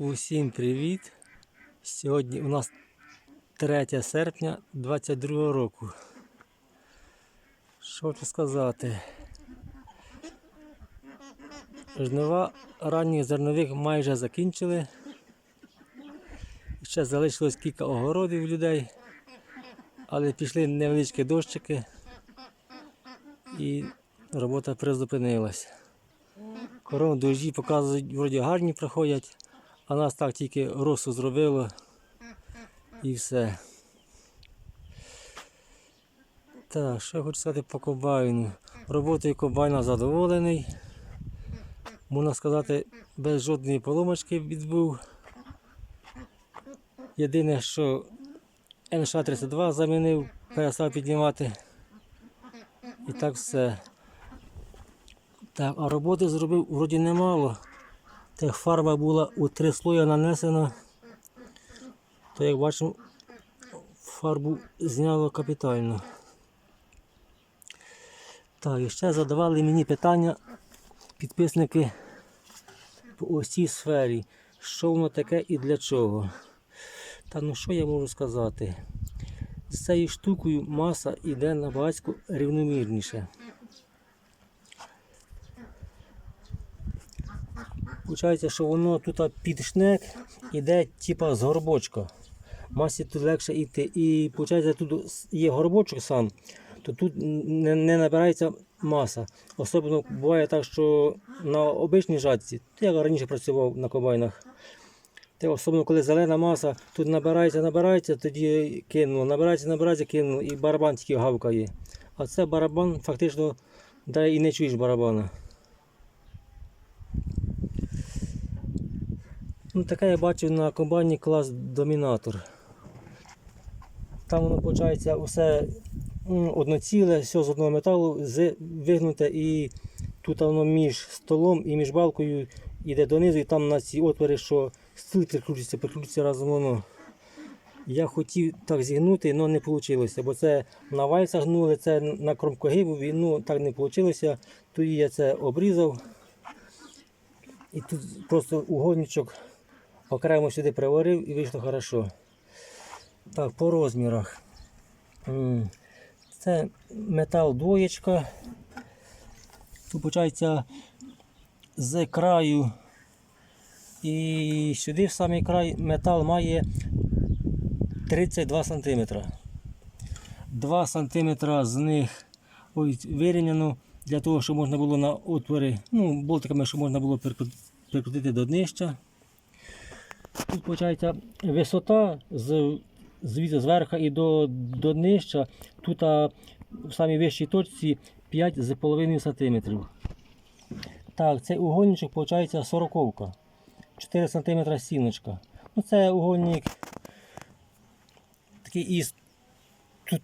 Усім привіт! Сьогодні у нас 3 серпня 22 року. Що хочу сказати? Жнива ранніх зернових майже закінчили. Ще залишилось кілька огородів людей, але пішли невеличкі дощики і робота призупинилась. Корон дощі показують, вроді гарні проходять, а нас так тільки росу зробило і все. Так, що я хочу сказати по комбайну. Роботою комбайна задоволений. Можна сказати, без жодної поломочки відбув. Єдине, що НШ-32 замінив, перестав піднімати. І так все. Так, а роботи зробив вроді немало. Так фарба була у три слоя нанесена. То як бачимо, фарбу зняло капітально. Так, і ще задавали мені питання підписники по ось цій сфері. Що воно таке і для чого? Та ну що я можу сказати? З цією штукою маса йде на батьку рівномірніше. Получається, що воно тут під шнек іде типа з горбочка. Масі тут легше йти. І виходить, тут є горбочок сам, то тут не, не набирається маса. Особливо буває так, що на обичній жатці, я раніше працював на комбайнах. Те особливо, коли зелена маса, тут набирається, набирається, тоді кинуло, набирається, набирається, кинуло, і барабан тільки гавкає. А це барабан фактично, да і не чуєш барабана. Ну, таке я бачив на комбайні клас Домінатор. Там воно виходить усе одноціле, все з одного металу вигнуте і тут воно між столом і між балкою йде донизу, і там на ці отвори, що стіл прикручується, прикручується разом воно. Я хотів так зігнути, але не вийшло, бо це на вальцах гнули, це на кромкогибові, ну так не вийшло. Тоді я це обрізав. І тут просто угодничок окремо сюди приварив і вийшло хорошо. Так, по розмірах. Це метал двоєчка. Тут виходить з краю і сюди в самий край метал має 32 см. 2 см з них ось вирівняно для того, щоб можна було на отвори, ну, болтиками, щоб можна було прикрутити до днища. Тут висота з, звідси зверху і до, до днища. Тут в самій вищій точці 5,5 см. Так, цей угольничок виходить 40 4 см стіночка. Ну, це угольник такий із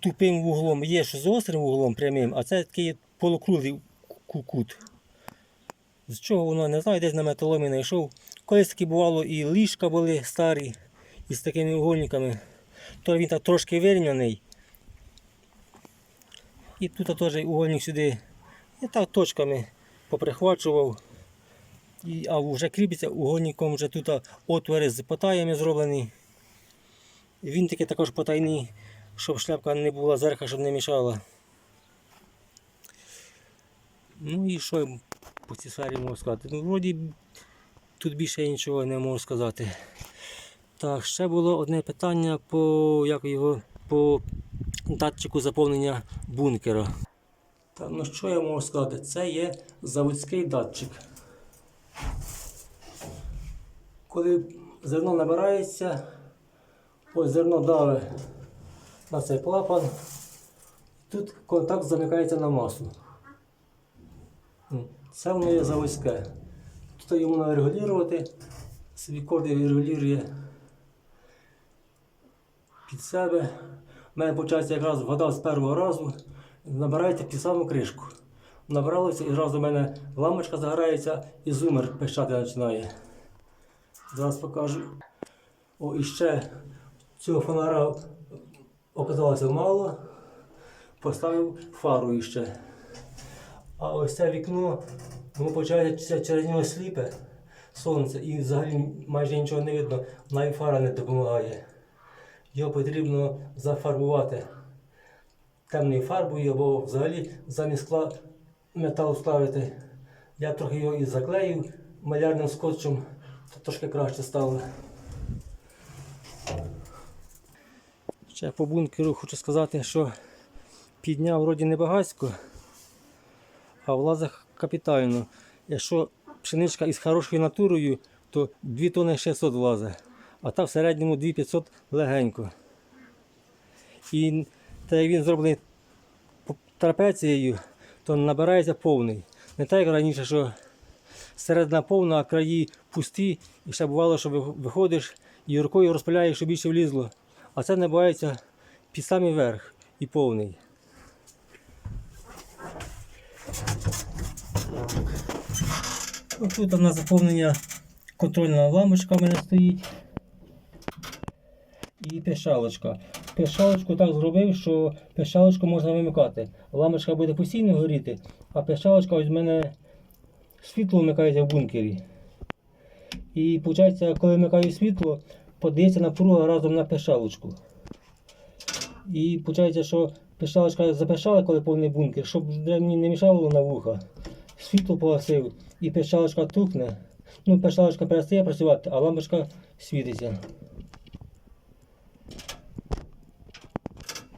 тупим вуглом. Є що з острим вуглом прямим, а це такий полукруглий ку- кут. З чого воно не знаю, десь на металомі знайшов. Колись таки бувало і ліжка були старі із такими угольниками. То він так трошки вирівняний. І тут теж угольник сюди. І так точками поприхвачував. І, а вже кріпиться угольником вже тут отвори з потаями зроблені. Він такий також потайний, щоб шляпка не була зверху, щоб не мішала. Ну і що я по цій сфері можу сказати? Ну, вроді тут більше нічого не можу сказати. Так, ще було одне питання по, як його, по датчику заповнення бункера. Так, ну що я можу сказати? Це є заводський датчик. Коли зерно набирається, ось зерно даве на цей клапан, тут контакт замикається на масу. Це воно є заводське. Тут йому треба регулювати, собі кожен регулює під себе. У мене виходить якраз вода з першого разу набирається під саму кришку. Набралося і одразу в мене лампочка загорається і зумер пищати починає. Зараз покажу. О, і ще цього фонара оказалося мало. Поставив фару іще. А ось це вікно, воно почається через нього сліпе. сонце і взагалі майже нічого не видно, навіть фара не допомагає. Його потрібно зафарбувати темною фарбою або взагалі замість скла метал ставити. Я трохи його і заклеїв малярним скотчем, то трошки краще стало. Ще по бункеру хочу сказати, що підняв вроді не багатсько, а влазить капітально. Якщо пшеничка із хорошою натурою, то 2 тонни 600 влазить, а та в середньому 2500 легенько. І та як він зроблений трапецією, то набирається повний. Не так як раніше, що середина повна, а краї пусті, і ще бувало, що виходиш і рукою розпиляєш, щоб більше влізло. А це набувається під самий верх і повний. Тут у нас заповнення контрольна лампочка в мене стоїть. І пішалочка. Пішалочку так зробив, що пішалочку можна вимикати. Лампочка буде постійно горіти, а пішалочка ось в мене світло вмикається в бункері. І виходить, коли вмикаю світло, подається напруга разом на пішалочку. І виходить, що пішалочка запишала, коли повний бункер, щоб мені не мішало на вуха. Світло погасив і пішалочка тухне. Ну, пішалочка перестає працювати, а лампочка світиться.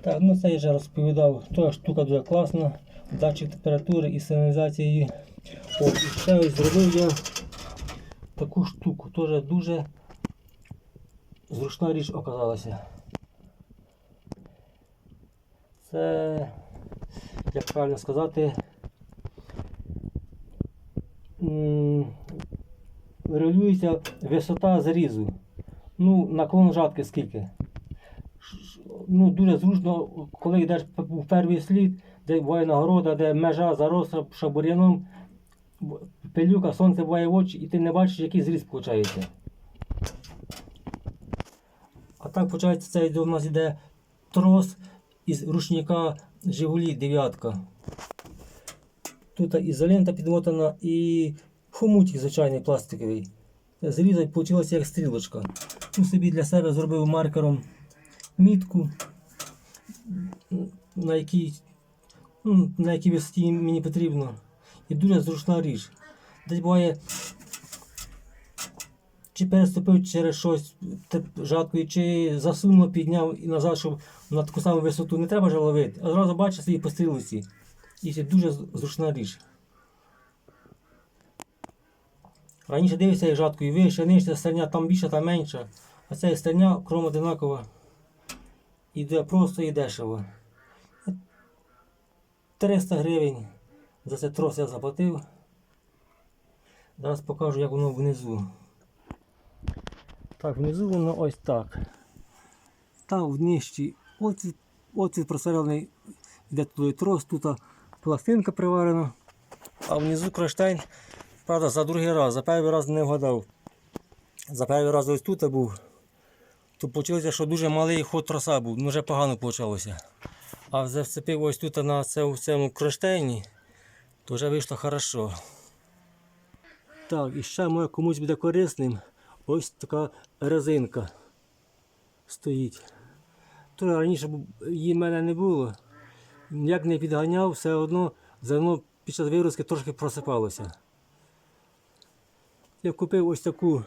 Так, ну це я вже розповідав. Та штука дуже класна. Датчик температури і сигналізації. О, і ще ось зробив я таку штуку. Теж дуже зручна річ оказалася. Це, як правильно сказати, регулюється висота зарізу. Ну, наклон жатки скільки. Ну, дуже зручно, коли йдеш в перший слід, де буває нагорода, де межа заросла шабур'яном, пилюка, сонце буває в очі, і ти не бачиш, який зріз виходить. А так, виходить, це у нас йде трос із рушника Жигулі дев'ятка. Тут ізолента підмотана і хомутик звичайний пластиковий. Зрізать вийшло як стрілочка. Ну, собі для себе зробив маркером мітку, на якій, ну, на якій висоті мені потрібно. І дуже зручна річ. Десь буває, чи переступив через щось жаткою, чи засунув, підняв і назад, щоб на таку саму висоту не треба вже ловити, а зразу бачиш свої по стрілці. Дуже зручна річ. Раніше дивився як жаткою вище, нижче, стерня там більше, там менше. А ця стерня кром одинакова. Іде просто і дешево. 300 гривень за цей трос я заплатив. Зараз покажу, як воно внизу. Так, внизу воно ось так. Там в нижчі отвір, просверлений, йде туди трос, тут пластинка приварена. А внизу кронштейн, правда, за другий раз, за перший раз не вгадав. За перший раз ось тут був. То вийшло, що дуже малий ход троса був, ну вже погано вийшло. А вже вцепив ось тут на цьому, цьому кронштейні, то вже вийшло хорошо. Так, і ще може комусь буде корисним. Ось така резинка стоїть. То раніше її в мене не було. Як не підганяв, все одно зерно під час вирозки трошки просипалося. Я купив ось таку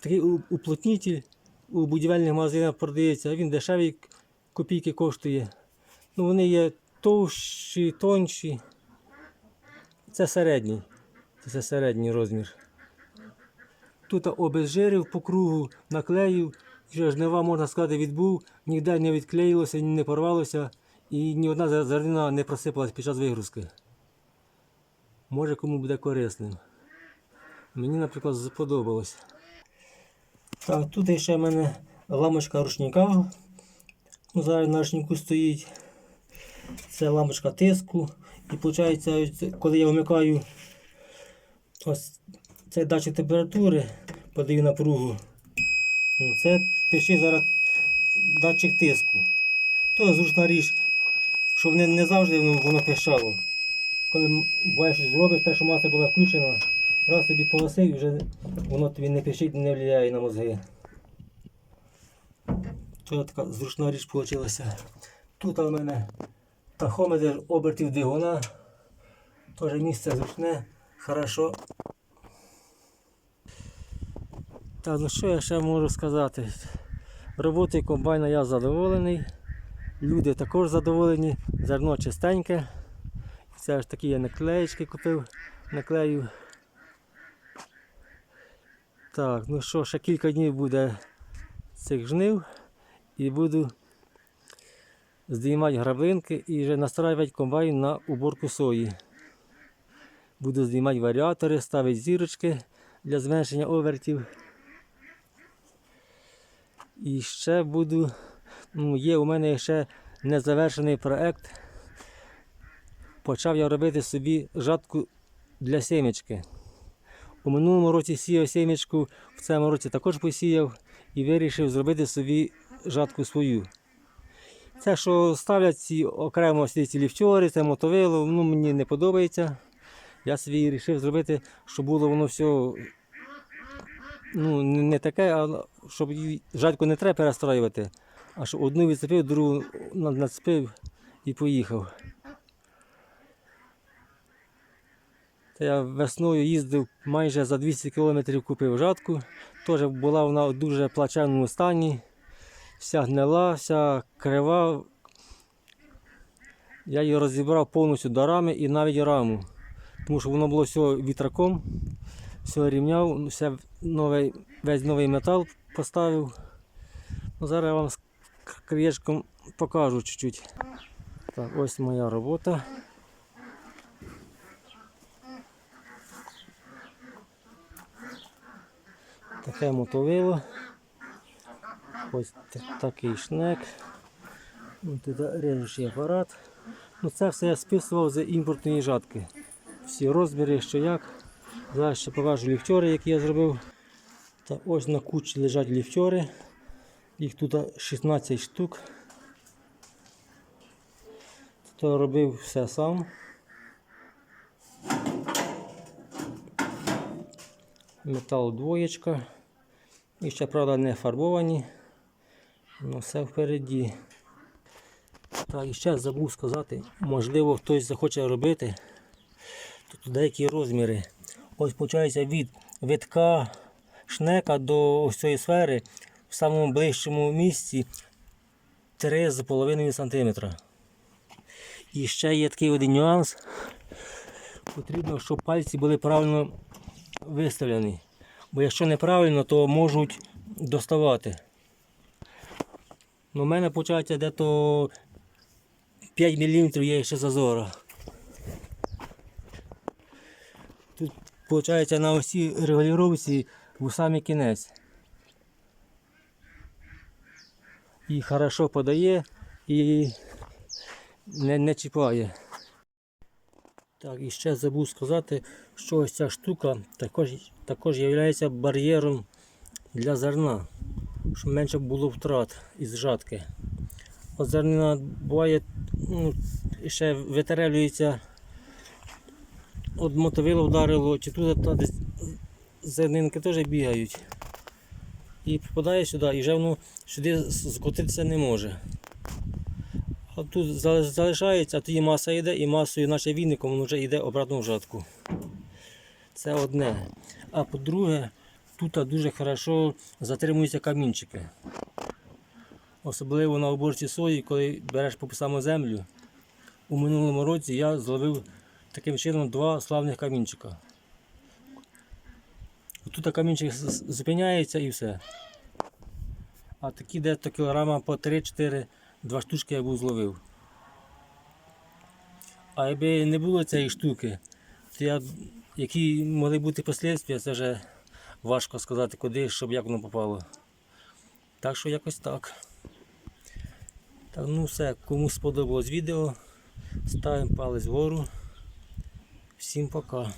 такий у- уплотнитель у будівельних магазинах продається, він дешевий копійки коштує. Ну, вони є товщі, тонші. Це середній. Це середній розмір. Тут обезжирив по кругу, наклеїв, вже жнива, можна сказати, відбув, ніде не відклеїлося, ні не порвалося і ні одна зер- зернина не просипалась під час вигрузки. Може кому буде корисним. Мені, наприклад, сподобалось. Так, тут ще в мене лампочка рушника. Ну, зараз на рушнику стоїть. Це лампочка тиску. І виходить, коли я вмикаю ось цей датчик температури, подаю напругу. Ну, Це пише зараз датчик тиску. То зручна річ, щоб не, не завжди воно, воно пищало. Коли буває щось зробиш, те, що маса була включена, раз тобі полосив, і вже воно тобі не пишить, не впливає на мозги. Це така зручна річ вийшла. Тут у мене тахометр обертів двигуна. Теж місце зручне, хорошо. Так, ну що я ще можу сказати? Роботою комбайна я задоволений. Люди також задоволені, зерно чистеньке. Це ж такі я наклеєчки купив, наклею. Так, ну що, ще кілька днів буде цих жнив і буду здіймати граблинки і вже настраювати комбайн на уборку сої. Буду знімати варіатори, ставити зірочки для зменшення овертів. І ще буду, ну, є у мене ще незавершений проект. Почав я робити собі жатку для сімечки. У минулому році сіяв сімечку, в цьому році також посіяв і вирішив зробити собі жатку свою. Це, що ставлять ці окремо ці ці ліфтьори, це мотовило, ну, мені не подобається. Я собі вирішив зробити, щоб було воно все ну, не таке, а щоб жатку не треба перестраювати, а щоб одну відцепив, другу на- нацепив і поїхав. Та я весною їздив майже за 200 кілометрів купив жатку. Теж була вона у дуже плачевному стані. Вся гнила, вся крива. Я її розібрав повністю до рами і навіть раму. Тому що воно було все вітраком, все рівняв, все новий, весь новий метал поставив. Ну, зараз я вам з к- краєчком покажу чуть-чуть. Так, ось моя робота. Таке мотовило. Ось такий шнек. Ну, Тут режучий апарат. Ну, це все я списував з імпортної жатки. Всі розміри, що як. Зараз ще покажу ліфтьори, які я зробив. Та ось на кучі лежать ліфтьори. Їх тут 16 штук. То робив все сам. Метал двоєчка. І ще, правда, не фарбовані. Ну, все впереді. Так, і ще забув сказати, можливо, хтось захоче робити. Тут деякі розміри. Ось виходить від витка шнека до ось цієї сфери в самому ближчому місці 3,5 см. І ще є такий один нюанс. Потрібно, щоб пальці були правильно виставлені. Бо якщо неправильно, то можуть доставати. Ну, У мене виходить дето 5 мм є ще зазора. Тут виходить на осі регулювання в самий кінець. І хорошо подає і не, не чіпає. Так, і ще забув сказати, що ось ця штука також, також є бар'єром для зерна, щоб менше було втрат із жатки. От зернина буває, ну, ще витерелюється, от мотовило вдарило, чи тут десь зернинки теж бігають. І попадає сюди, і вже воно сюди скотитися не може. А тут залишається, а тоді маса йде, і масою, наче віником, воно вже йде обратно в жатку. Це одне. А по-друге, тут дуже хорошо затримуються камінчики. Особливо на оборці сої, коли береш по саму землю. У минулому році я зловив таким чином два славних камінчика. Тут камінчик зупиняється і все. А такі десь кілограма по 3-4, два штучки я був зловив. А якби не було цієї штуки, то я, які могли бути послідствия, це вже важко сказати куди, щоб як воно попало. Так що якось так. Так, ну все, кому сподобалось відео, ставимо палець вгору. Всім пока.